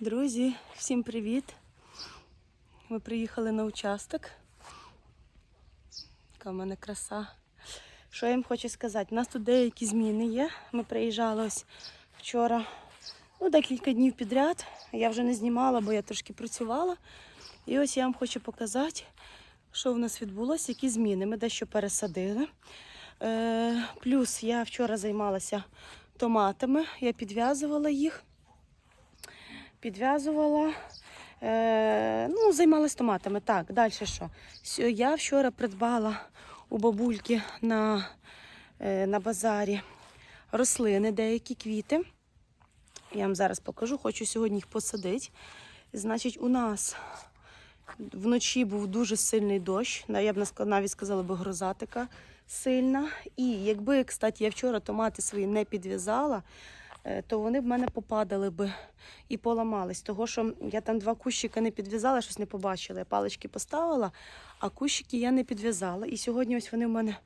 Друзі, всім привіт! Ми приїхали на участок. Яка в мене краса. Що я їм хочу сказати? У нас тут деякі зміни є. Ми приїжджали ось вчора, ну, декілька днів підряд. Я вже не знімала, бо я трошки працювала. І ось я вам хочу показати, що в нас відбулося, які зміни. Ми дещо пересадили. Е, плюс я вчора займалася томатами, я підв'язувала їх підв'язувала. Е, ну, займалась томатами. Так, далі що? Я вчора придбала у бабульки на, е, на базарі рослини, деякі квіти. Я вам зараз покажу, хочу сьогодні їх посадити. Значить, у нас вночі був дуже сильний дощ. Я б навіть сказала би гроза така сильна. І якби, кстати, я вчора томати свої не підв'язала, то вони б мене попадали би і поламались. Того, що я там два кущика не підв'язала, щось не побачила. Я палички поставила, а кущики я не підв'язала. І сьогодні ось вони в мене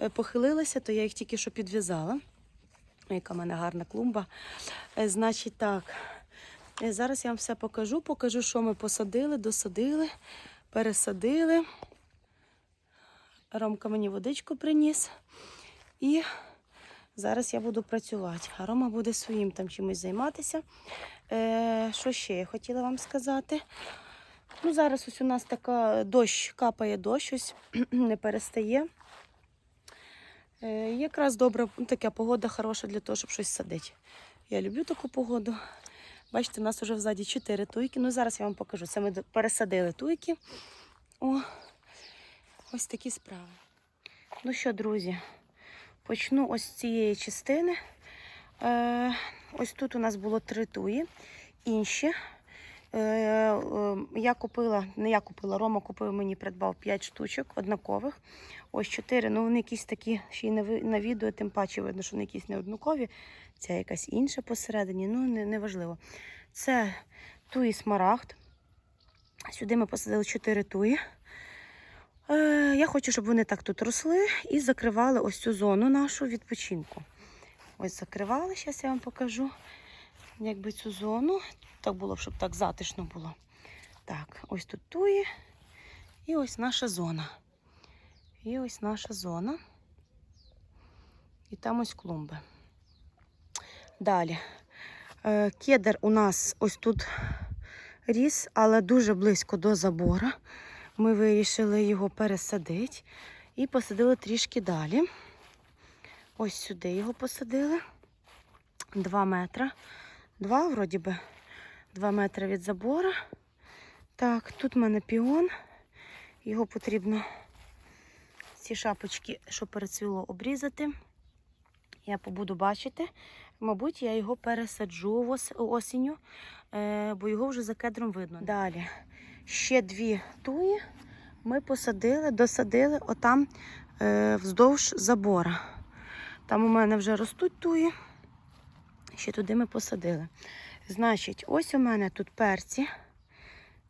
е, похилилися, то я їх тільки що підв'язала. Яка в мене гарна клумба. Е, Значить, так. е, Зараз я вам все покажу. Покажу, що ми посадили, досадили, пересадили. Ромка мені водичку приніс. І зараз я буду працювати. А Рома буде своїм там чимось займатися. Е, що ще я хотіла вам сказати? Ну, зараз ось у нас така дощ, капає дощ, ось не перестає. Е, якраз добра така погода хороша для того, щоб щось садити. Я люблю таку погоду. Бачите, у нас вже взаді 4 туйки. Ну, зараз я вам покажу. Це ми пересадили туйки. О, ось такі справи. Ну що, друзі, почну ось з цієї частини. Е, ось тут у нас було три туї. Інші. Е, е, я купила, не я купила, Рома купив мені, придбав 5 штучок однакових. Ось 4. Ну вони якісь такі, ще й на, відео, тим паче видно, що вони якісь не однакові. Ця якась інша посередині, ну не, не. Це туї смарагд. Сюди ми посадили 4 туї. Е, я хочу, щоб вони так тут росли і закривали ось цю зону нашу відпочинку. Ось закривали, зараз я вам покажу, якби цю зону. Так було, щоб так затишно було. Так, ось тут туї. І ось наша зона. І ось наша зона. І там ось клумби. Далі. Е, Кедр у нас ось тут ріс, але дуже близько до забора. Ми вирішили його пересадити і посадили трішки далі. Ось сюди його посадили. Два метри. Два, вроді би, два метри від забора. Так, тут в мене піон. Його потрібно ці шапочки, що перецвіло, обрізати. Я побуду бачити. Мабуть, я його пересаджу осінню, е, бо його вже за кедром видно. Далі ще дві туї ми посадили, досадили отам е, вздовж забора. Там у мене вже ростуть туї. Ще туди ми посадили. Значить, ось у мене тут перці.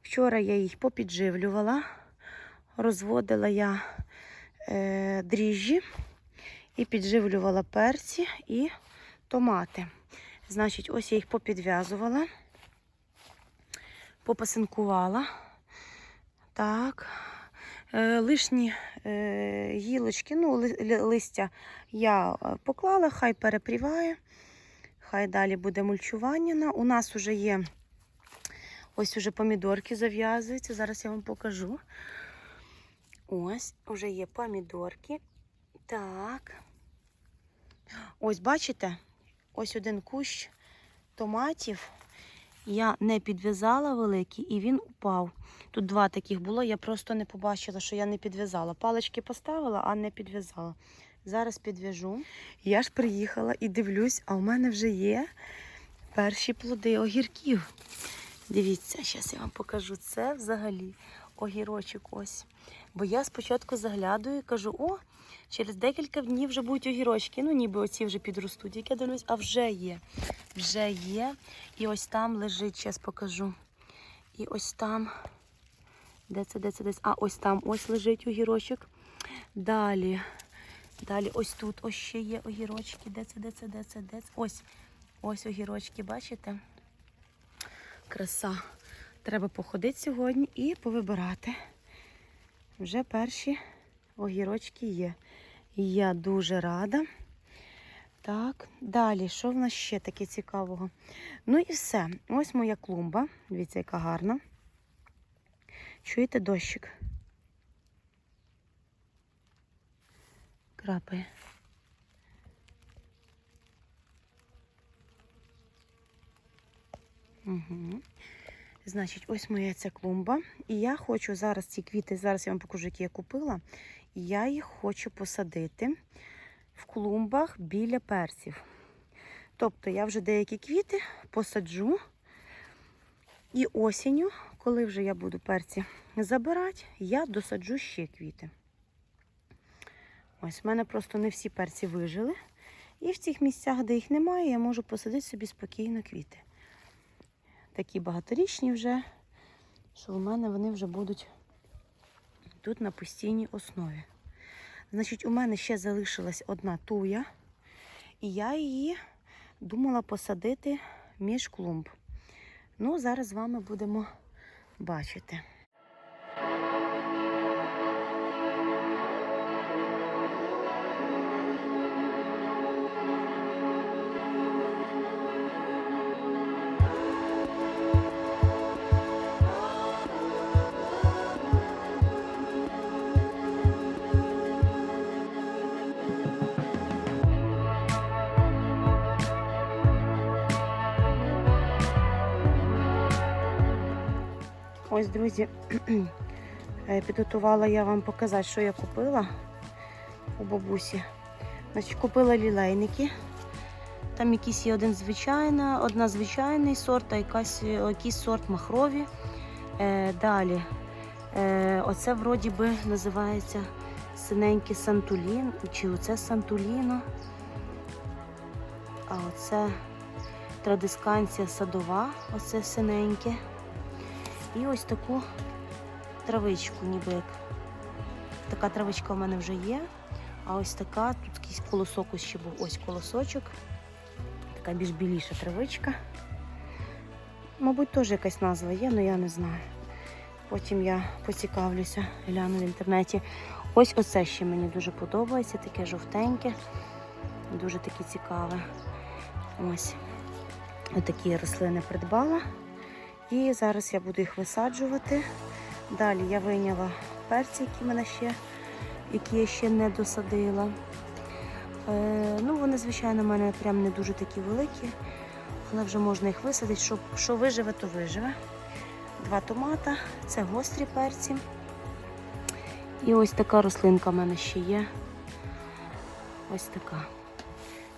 Вчора я їх попідживлювала, розводила я е, дріжджі і підживлювала перці і томати. Значить, ось я їх попідв'язувала, попасинкувала. Так. Е, лишні е, гілочки, ну, ли- ли- листя я е, поклала, хай перепріває. Хай далі буде мульчування. У нас вже є ось уже помідорки зав'язуються. Зараз я вам покажу. Ось, вже є помідорки. Так. Ось, бачите? Ось один кущ томатів. Я не підв'язала великий і він упав. Тут два таких було, я просто не побачила, що я не підв'язала. Палички поставила, а не підв'язала. Зараз підв'яжу. Я ж приїхала і дивлюсь, а у мене вже є перші плоди огірків. Дивіться, зараз я вам покажу. Це взагалі огірочок ось. Бо я спочатку заглядую і кажу, о, через декілька днів вже будуть огірочки. Ну, ніби оці вже підростуть. Як я дивлюсь, а вже є. Вже є. І ось там лежить, зараз покажу. І ось там. Де це, де це, десь? А, ось там ось лежить огірочок. Далі. Далі ось тут ось ще є огірочки. Де це, де це, де це, де це? Ось. Ось огірочки, бачите? краса. Треба походити сьогодні і повибирати. Вже перші огірочки є. Я дуже рада. Так, далі, що в нас ще таке цікавого? Ну і все. Ось моя клумба. Дивіться, яка гарна. Чуєте дощик? Крапає. Угу. Значить, ось моя ця клумба. І я хочу зараз ці квіти, зараз я вам покажу, які я купила. Я їх хочу посадити в клумбах біля перців. Тобто я вже деякі квіти посаджу. І осінню, коли вже я буду перці забирати, я досаджу ще квіти. Ось в мене просто не всі перці вижили. І в цих місцях, де їх немає, я можу посадити собі спокійно квіти. Такі багаторічні вже, що в мене вони вже будуть тут на постійній основі. Значить, у мене ще залишилась одна туя, і я її думала посадити між клумб. Ну, зараз з вами будемо бачити. Ось, друзі, е, підготувала я вам показати, що я купила у бабусі. Значить, купила лілейники. Там якийсь є один звичайна, одна звичайний сорт, а якась, якийсь сорт махрові. Е, далі. Е, оце вроді би називається синенький сантулін. Чи оце сантуліно. А оце традисканція садова, оце синеньке. І ось таку травичку, ніби як. Така травичка в мене вже є. А ось така, тут якийсь колосок ось ще був, ось колосочок. Така більш біліша травичка. Мабуть, теж якась назва є, але я не знаю. Потім я поцікавлюся, гляну в інтернеті. Ось оце ще мені дуже подобається, таке жовтеньке, дуже таке цікаве. Ось. Отакі рослини придбала. І зараз я буду їх висаджувати. Далі я вийняла перці, які мене ще, які я ще не досадила. Е, ну, вони, звичайно, в мене прям не дуже такі великі, але вже можна їх висадити. Що, що виживе, то виживе. Два томата, це гострі перці. І ось така рослинка в мене ще є. Ось така.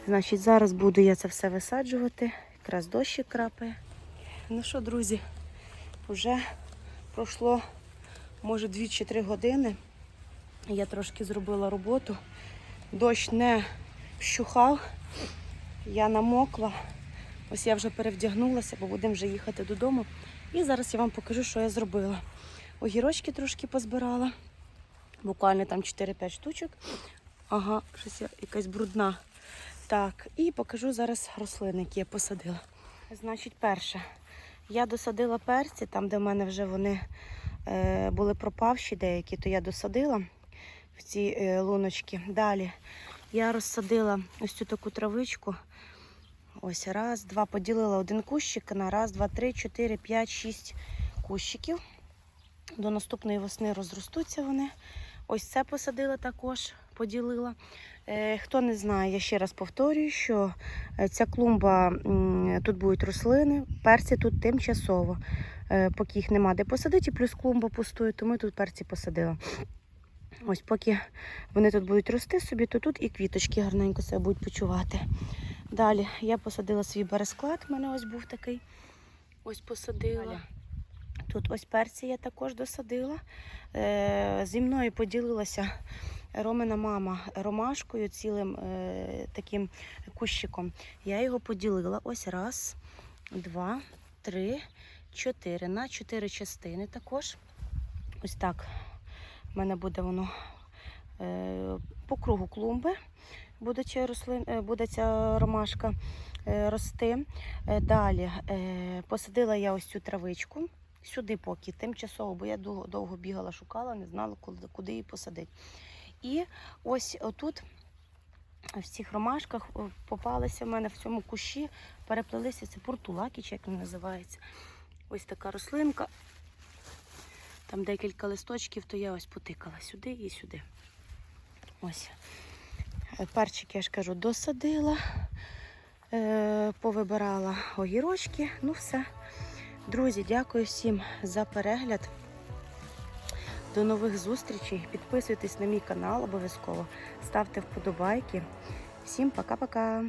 Значить, зараз буду я це все висаджувати. Якраз дощик крапає. Ну що, друзі, вже пройшло, може, 2 чи 3 години. Я трошки зробила роботу. Дощ не вщухав, я намокла. Ось я вже перевдягнулася, бо будемо вже їхати додому. І зараз я вам покажу, що я зробила. Огірочки трошки позбирала. Буквально там 4-5 штучок. Ага, щось я якась брудна. Так, і покажу зараз рослини, які я посадила. Значить, перше, я досадила перці, там, де в мене вже вони е, були пропавші деякі, то я досадила в ці е, луночки. Далі я розсадила ось цю таку травичку. Ось раз, два, поділила один кущик на раз, два, три, чотири, п'ять, шість кущиків. До наступної весни розростуться вони. Ось це посадила також, поділила. Е, хто не знає, я ще раз повторюю, що е, ця клумба, тут будуть рослини, перці тут тимчасово. Е, поки їх нема де посадити, плюс клумба пустує, то ми тут перці посадили. Ось поки вони тут будуть рости собі, то тут і квіточки гарненько себе будуть почувати. Далі я посадила свій бересклад, в мене ось був такий. Ось посадила. Тут ось перці я також досадила. Зі мною поділилася Ромина мама ромашкою, цілим е, таким кущиком. Я його поділила ось раз, два, три, чотири. На чотири частини також. Ось так. в мене буде воно е, по кругу клумби. буде, ця рослин, е, буде ця ромашка е, рости. Е, Далі посадила я ось цю травичку. Сюди поки тимчасово, бо я довго, довго бігала, шукала, не знала, куди її посадити. І ось отут в цих ромашках попалися в мене в цьому кущі, переплелися це портулаки, чи як він називається. Ось така рослинка. Там декілька листочків, то я ось потикала сюди і сюди. Ось. Е, Перчик, я ж кажу, досадила, е, повибирала огірочки. Ну все. Друзі, дякую всім за перегляд. До нових зустрічей. Підписуйтесь на мій канал обов'язково. Ставте вподобайки. Всім пока-пока.